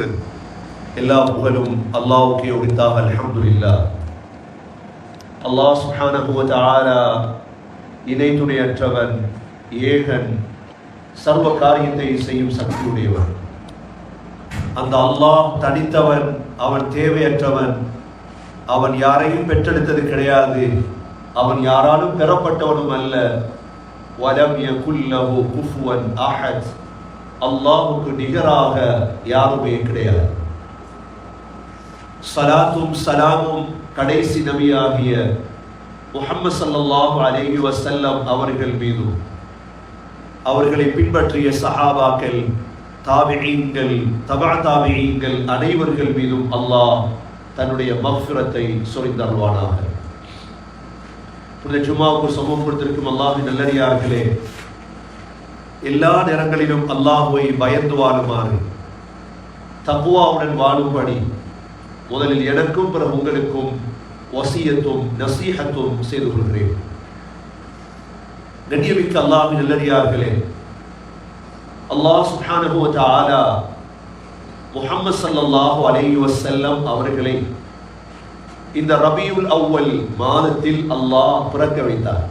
இருக்கிறது. எல்லா புகழும் அல்லாஹ்வுக்கே உரித்தாக அல்ஹம்துலில்லா. அல்லாஹ் சுப்ஹானஹு வ தஆலா இணை துணையற்றவன் ஏகன் சர்வ காரியத்தை செய்யும் சக்தியுடையவன். அந்த அல்லாஹ் தனித்தவன் அவன் தேவையற்றவன். அவன் யாரையும் பெற்றெடுத்தது கிடையாது. அவன் யாராலும் பெறப்பட்டவனும் அல்ல. வலம் யகுல்லஹு குஃபுவன் அஹத். அல்லாஹுக்கு நிகராக யாருமே கிடையாது. சலாத்தும் சலாமும் கடைசி நபியாகிய முஹம்மது சல்லாஹு அலேஹி வசல்லம் அவர்கள் மீதும் அவர்களை பின்பற்றிய சஹாபாக்கள் தாபிஈன்கள் தபா தாபிஈன்கள் அனைவர்கள் மீதும் அல்லாஹ் தன்னுடைய மஃபிரத்தை சொரிந்தருள்வானாக. புனித ஜும்மாவுக்கு சமூகம் கொடுத்திருக்கும் அல்லாஹின் நல்லடியார்களே எல்லா நேரங்களிலும் அல்லாஹுவை பயந்து வாழுமாறு. தக்குவாவுடன் வாழும்படி முதலில் எனக்கும் பிற உங்களுக்கும் வசியத்தும் நசீகத்தும் செய்து கொள்கிறேன். கண்ணியமிக்க அல்லாஹின் நல்லடியார்களே அல்லாஹ் சுப்ஹானஹு ஆலா தஆலா முஹம்மது ஸல்லல்லாஹு அலைஹி வஸல்லம் அவர்களை இந்த ரபியுல் அவ்வல் மாதத்தில் அல்லாஹ் பிறக்க வைத்தார்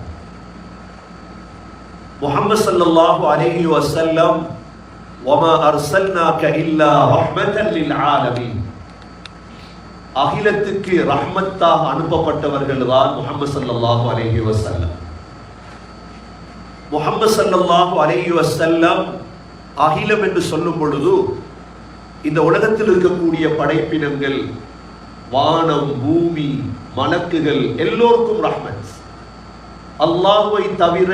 முகமது சல்லாஹு அலேஹி வசல்லம் வமா அர்சல்னாக இல்லா ரஹ்மத்தன் லில் அகிலத்துக்கு ரஹ்மத்தாக அனுப்பப்பட்டவர்கள் தான் முகமது சல்லாஹு அலேஹி வசல்லம் முகமது சல்லாஹு அலேஹி வசல்லம் அகிலம் என்று சொல்லும் பொழுது இந்த உலகத்தில் இருக்கக்கூடிய படைப்பினங்கள் வானம் பூமி மலக்குகள் எல்லோருக்கும் ரஹ்மத். அல்லாஹுவை தவிர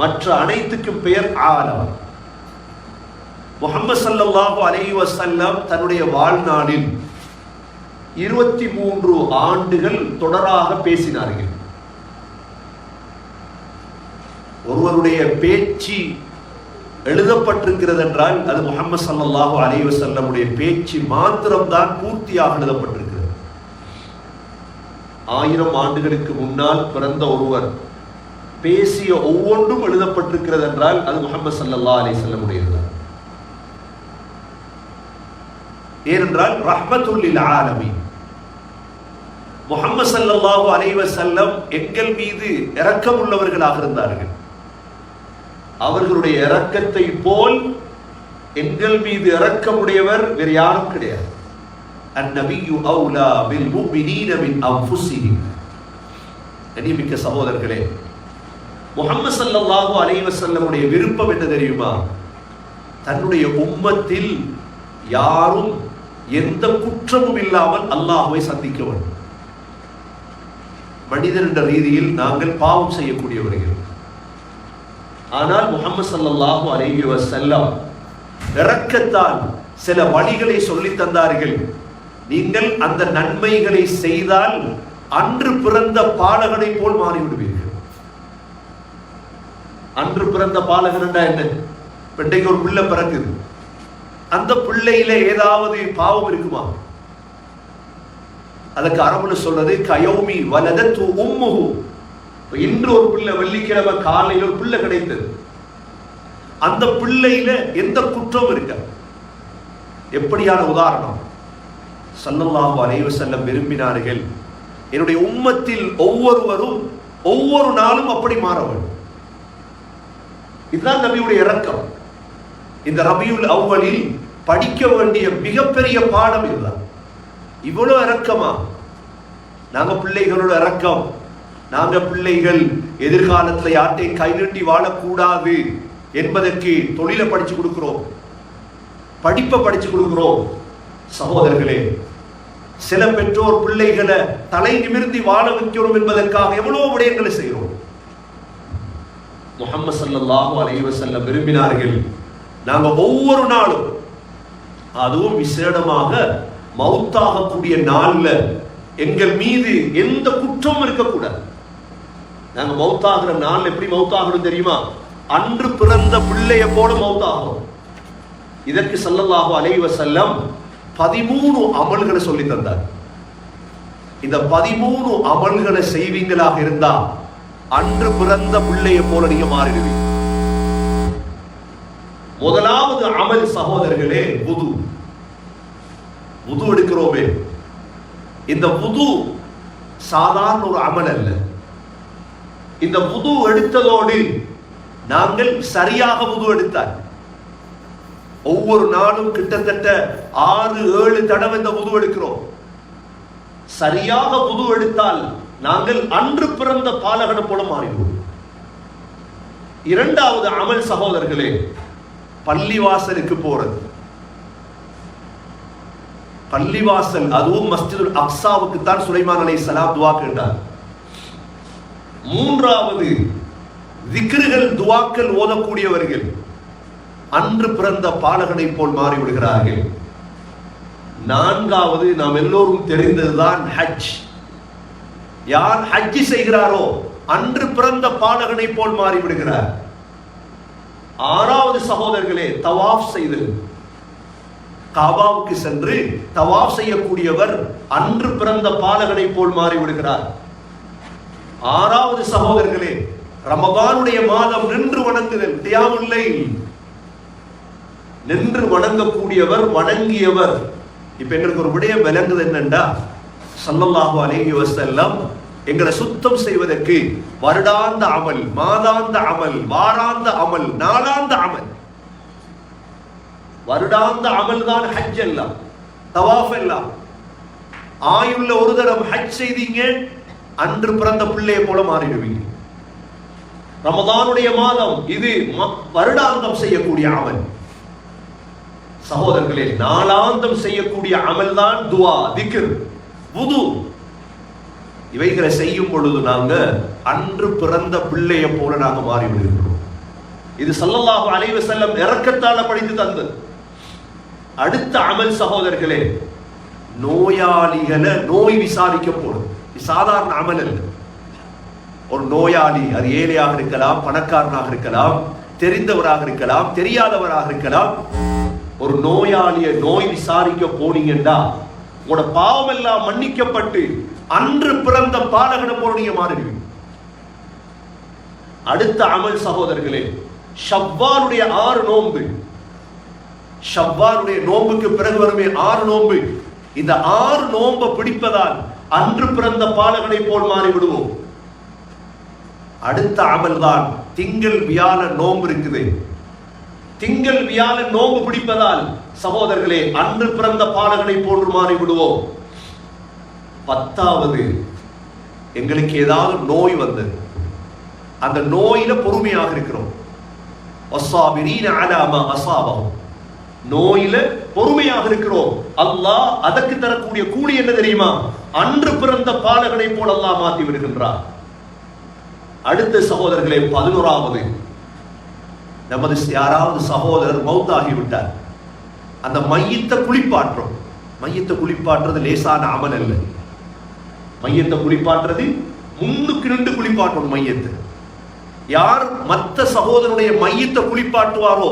மற்ற அனைத்துக்கும் பெயர் ஆரவர் முகமது சல்லாஹு அலைஹி வஸல்லம் தன்னுடைய வாழ்நாளில் இருபத்தி மூன்று ஆண்டுகள் தொடராக பேசினார்கள். ஒருவருடைய பேச்சு எழுதப்பட்டிருக்கிறது என்றால் அது முகமது சல்லல்லாஹு அலி வசல்லமுடைய பேச்சு மாத்திரம்தான் பூர்த்தியாக எழுதப்பட்டிருக்கிறது. ஆயிரம் ஆண்டுகளுக்கு முன்னால் பிறந்த ஒருவர் பேசிய ஒவ்வொன்றும் எழுதப்பட்டிருக்கிறது என்றால் அது முகமது சல்லல்லாஹு அலைஹி வஸல்லமுடையது ஏனென்றால் ரஹ்மத்துல்லில் ஆலமி முகமது சல்லல்லாஹு அலைவ செல்லம் எங்கள் மீது இரக்கம் உள்ளவர்களாக இருந்தார்கள். அவர்களுடைய இரக்கத்தை போல் எங்கள் மீது இரக்கமுடையவர் வேறு யாரும் கிடையாது. அந்நபியு அவுலா பில் முஃமினீன மின் அன்ஃபுஸிஹிம். கண்ணியமிக்க சகோதரர்களே முகமது ஸல்லல்லாஹு அலைவசல்லமுடைய விருப்பம் என்ன தெரியுமா? தன்னுடைய உம்மத்தில் யாரும் எந்த குற்றமும் இல்லாமல் அல்லாஹுவை சந்திக்க வேண்டும். மனிதன் என்ற ரீதியில் நாங்கள் பாவம் செய்யக்கூடியவர்கள். ஆனால் முகமது சல்லல்லாஹு அலைஹி வஸல்லம் இறக்கத்தால் சில வழிகளை சொல்லி தந்தார்கள். நீங்கள் அந்த நன்மைகளை செய்தால் அன்று பிறந்த பாடகனை போல் மாறிவிடுவீர்கள். அன்று பிறந்த பாலகன் என்ன? இன்றைக்கு ஒரு பிள்ளை பிறக்குது. அந்த பிள்ளையில ஏதாவது பாவம் இருக்குமா? அதுக்கு அரபுல சொல்றது கயோமி வலதத்து உம்முகு இன்று ஒரு பிள்ளை வெள்ளிக்கிழமை காலையில் ஒரு பிள்ளை கிடைத்தது. அந்த பிள்ளையில எந்த குற்றம் இருக்க? எப்படியான உதாரணம்? சல்லல்லாஹு அலைஹி செல்லம் விரும்பினார்கள். என்னுடைய உம்மத்தில் ஒவ்வொருவரும் ஒவ்வொரு நாளும் அப்படி மாற வேண்டும் இதுதான் நபியுடைய இறக்கம் இந்த ரபியுல் அவ்வளில் படிக்க வேண்டிய மிகப்பெரிய பாடம் இதுதான். இவ்வளவு இறக்கமா நாங்க பிள்ளைகளோட இறக்கம் நாங்க பிள்ளைகள் எதிர்காலத்துல யார்ட்டையும் கை நீட்டி வாழக்கூடாது என்பதற்கு தொழிலை படிச்சு கொடுக்கிறோம். படிப்பை படிச்சு கொடுக்கிறோம். சகோதரர்களே சில பெற்றோர் பிள்ளைகளை தலை நிமிர்ந்தி வாழ வைக்கிறோம் என்பதற்காக எவ்வளவு விடயங்களை செய்கிறோம். முகமது சல்லல்லாஹு அலைவசல்ல விரும்பினார்கள். நாங்கள் ஒவ்வொரு நாளும் அதுவும் விசேடமாக மௌத்தாகக்கூடிய நாளில் எங்கள் மீது எந்த குற்றமும் இருக்கக்கூடாது. நாங்க மவுத்தாகிற நாள் எப்படி மவுத்தாகணும் தெரியுமா? அன்று பிறந்த பிள்ளைய போல மவுத்தாகும் இதற்கு சல்லல்லாஹு அலைவ செல்லம் பதிமூணு அமல்களை சொல்லி தந்தார். இந்த பதிமூணு அமல்களை செய்வீங்களாக இருந்தால் அன்று பிறந்த பிள்ளைய போல நீங்க மாறிடுவீங்க முதலாவது அமல் சகோதரர்களே புது புது எடுக்கிறோமே. இந்த புது சாதாரண ஒரு அமல் அல்ல. இந்த புது எடுத்ததோடு நாங்கள் சரியாக புது எடுத்தால் ஒவ்வொரு நாளும் கிட்டத்தட்ட ஆறு ஏழு தடவை இந்த புது எடுக்கிறோம். சரியாக புது எடுத்தால் நாங்கள் அன்று பிறந்த பாலகனை போல மாறிடுவோம் இரண்டாவது அமல் சகோதரர்களே பள்ளிவாசலுக்கு போறது. பள்ளிவாசல் அதுவும் மஸ்ஜிதுல் அப்சாவுக்கு தான் சுலைமான் அலை சலாம் துவா கேட்டார். மூன்றாவது திக்ருகள் துவாக்கள் ஓதக்கூடியவர்கள் அன்று பிறந்த பாலகனை போல் மாறிவிடுகிறார்கள். நான்காவது நாம் எல்லோரும் தெரிந்ததுதான் ஹஜ். யார் ஹஜ்ஜி செய்கிறாரோ அன்று பிறந்த பாலகனை போல் மாறிவிடுகிறார். ஆறாவது சகோதரர்களே தவாஃப் செய்து. காபாவுக்கு சென்று தவாஃப் செய்யக்கூடியவர் அன்று பிறந்த பாலகனை போல் மாறிவிடுகிறார். ஆறாவது சகோதரர்களே ரமபானுடைய மாதம் நின்று வணங்குதல் தியாவில்லை நின்று வணங்கக்கூடியவர் வணங்கியவர். இப்ப எங்களுக்கு ஒரு விடயம் விளங்குது என்னண்டா? சல்லல்லாஹு அலேஹி வஸல்லம் எங்களை சுத்தம் செய்வதற்கு வருடாந்த அமல் மாதாந்த அமல் வாராந்த அமல் நாளாந்த அமல். வருடாந்த அமல் தான் ஹஜ் எல்லாம் தவாஃப் எல்லாம். ஆயுள்ள ஒரு தரம் ஹஜ் செய்தீங்க அன்று பிறந்த பிள்ளையை போல மாறிடுவீங்க. ரமதானுடைய மாதம் இது வருடாந்தம் செய்யக்கூடிய அமல். சகோதரர்களே நாளாந்தம் செய்யக்கூடிய அமல் தான் துவா திக்ர் புது இவைகளை செய்யும் பொழுது நாங்க அன்று பிறந்த பிள்ளையை போல நாங்க மாறிவிடுகிறோம் இது சல்லல்லாஹு அலைவு செல்லம் இறக்கத்தால படித்து தந்தது. அடுத்த அமல் சகோதரர்களே நோயாளிகளை நோய் விசாரிக்க போறது. சாதாரண அமல் அல்ல. ஒரு நோயாளி அது ஏழையாக இருக்கலாம் பணக்காரனாக இருக்கலாம் தெரிந்தவராக இருக்கலாம் தெரியாதவராக இருக்கலாம். ஒரு நோயாளிய நோய் விசாரிக்க போனீங்கன்னா உங்களோட பாவம் எல்லாம் மன்னிக்கப்பட்டு அன்று பிறந்த பாலகனம் போல நீங்க அடுத்த அமல் சகோதரர்களே ஷவ்வாலுடைய ஆறு நோன்பு. ஷவ்வாலுடைய நோன்புக்கு பிறகு வருமே ஆறு நோன்பு. இந்த ஆறு நோன்பை பிடிப்பதால் அன்று பிறந்த பாலகனை போல் மாறி விடுவோம் அடுத்த அமல் தான் திங்கள் வியாழ நோன்பு இருக்குது. திங்கள் வியாழ நோன்பு பிடிப்பதால் சகோதரர்களே அன்று பிறந்த பாலகனை போன்று மாறி விடுவோம் பத்தாவது எங்களுக்கு ஏதாவது நோய் வந்தது அந்த நோயில பொறுமையாக இருக்கிறோம். நோயில பொறுமையாக இருக்கிறோம். அல்லாஹ் அதற்கு தரக்கூடிய கூலி என்ன தெரியுமா? அன்று பிறந்த பாலகனை போல் அல்லாஹ் மாற்றி விடுகின்றார் அடுத்த சகோதரர்களே பதினோராவது. நமது யாராவது சகோதரர் மௌத்தாகி விட்டார். அந்த மையத்தை குளிப்பாற்றும் மையத்தை குளிப்பாற்றுறது லேசான அமல் அல்ல. மையத்தை குளிப்பாட்டுறது முன்னுக்கு நின்று குளிப்பாட்டணும் மையத்தை. யார் மற்ற சகோதரனுடைய மையத்தை குளிப்பாட்டுவாரோ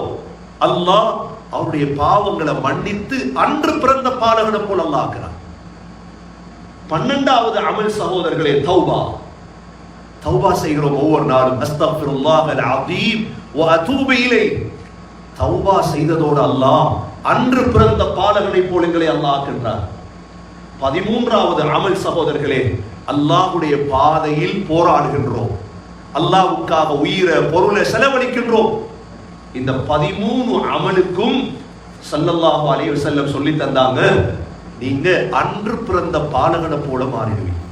அல்லாஹ் அவருடைய பாவங்களை மன்னித்து அன்று பிறந்த பாலகனை போல் அல்லாஹ் ஆக்குறார் பன்னெண்டாவது அமல் சகோதரர்களே தௌபா. தௌபா செய்கிறோம் ஒவ்வொரு நாளும். அஸ்தக்ஃபிருல்லாஹ் அல் அதீம் வ அதூபு தௌபா செய்ததோடு அல்லாஹ் அன்று பிறந்த பாலகனை போல் எங்களை அல்லாஹ் ஆக்கின்றார் பதிமூன்றாவது அமல் சகோதரர்களே அல்லாஹ்வுடைய பாதையில் போராடுகின்றோம். அல்லாஹ்வுக்காக உயிரை பொருளை செலவழிக்கின்றோம். இந்த பதிமூணு அமலுக்கும் சல்லல்லாஹு அலைஹி செல்லம் சொல்லி தந்தாங்க நீங்க அன்று பிறந்த பாலகனை போல மாறிடுவீங்க.